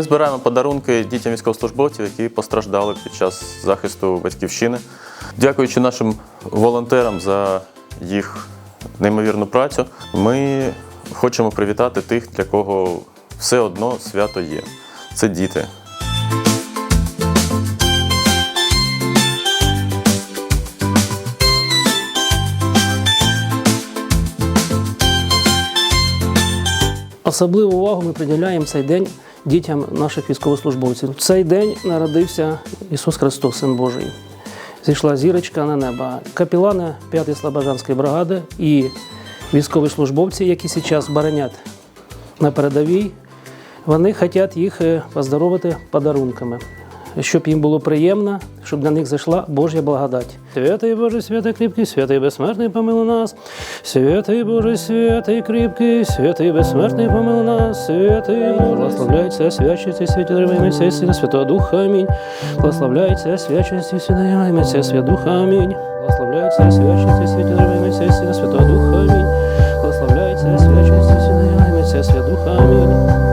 Ми збираємо подарунки дітям військовослужбовців, які постраждали під час захисту батьківщини. Дякуючи нашим волонтерам за їх неймовірну працю, ми хочемо привітати тих, для кого все одно свято є. Це діти. Особливу увагу ми приділяємо цей день дітям наших військовослужбовців. В цей день народився Ісус Христос, Син Божий. Зійшла зірочка на небо. Капілани 5-ї Слобожанської бригади і військові службовці, які зараз боронять на передовій, вони хочуть їх е, поздоровити подарунками, щоб їм було приємно, щоб на них зайшла Божя благодать. Святий Боже, святий кріпкий, святий безсмертний помилуй нас, святий Боже, святий кріпкий, святий безсмертний помилуй нас, святий благословляється, свячиться, святі древимися, сина, святого Духа, амінь. Благословляється, свячиться, святимися, свят Духа, амінь. Благословляється, свячиться, святі древимися, сина, святого Духа, амінь. Благословляється, свячиться, святимися, свят Духа, амінь.